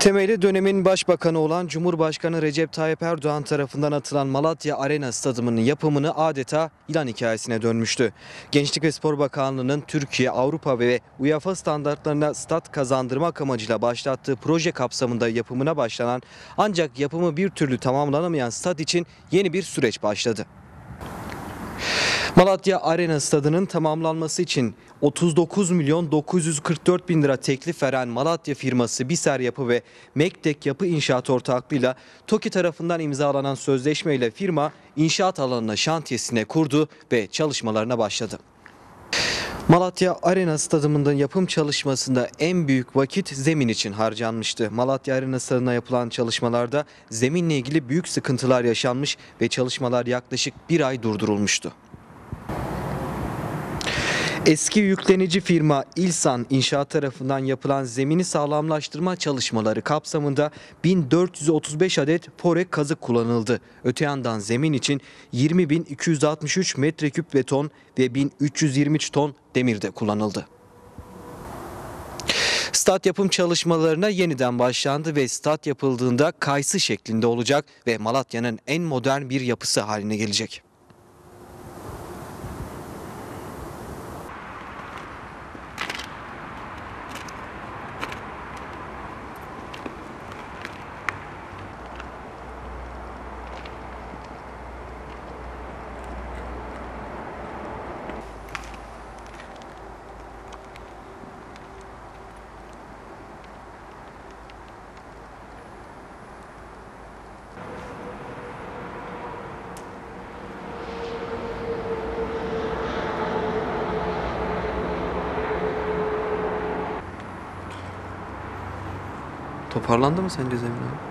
Temeli dönemin başbakanı olan Cumhurbaşkanı Recep Tayyip Erdoğan tarafından atılan Malatya Arena Stadyumu'nun yapımını adeta ilan hikayesine dönmüştü. Gençlik ve Spor Bakanlığı'nın Türkiye, Avrupa ve UEFA standartlarına stat kazandırmak amacıyla başlattığı proje kapsamında yapımına başlanan ancak yapımı bir türlü tamamlanamayan stat için yeni bir süreç başladı. Malatya Arena Stadı'nın tamamlanması için 39 milyon 944 bin lira teklif veren Malatya firması Biser Yapı ve Mektek Yapı İnşaat ortaklığıyla TOKİ tarafından imzalanan sözleşmeyle firma inşaat alanına şantiyesine kurdu ve çalışmalarına başladı. Malatya Arena Stadyumu'nda yapım çalışmasında en büyük vakit zemin için harcanmıştı. Malatya Arena Stadı'na yapılan çalışmalarda zeminle ilgili büyük sıkıntılar yaşanmış ve çalışmalar yaklaşık bir ay durdurulmuştu. Eski yüklenici firma İlsan İnşaat tarafından yapılan zemini sağlamlaştırma çalışmaları kapsamında 1435 adet porek kazık kullanıldı. Öte yandan zemin için 20.263 metreküp beton ve 1323 ton demir de kullanıldı. Stat yapım çalışmalarına yeniden başlandı ve stat yapıldığında kayısı şeklinde olacak ve Malatya'nın en modern bir yapısı haline gelecek. Toparlandı mı sence zemin abi?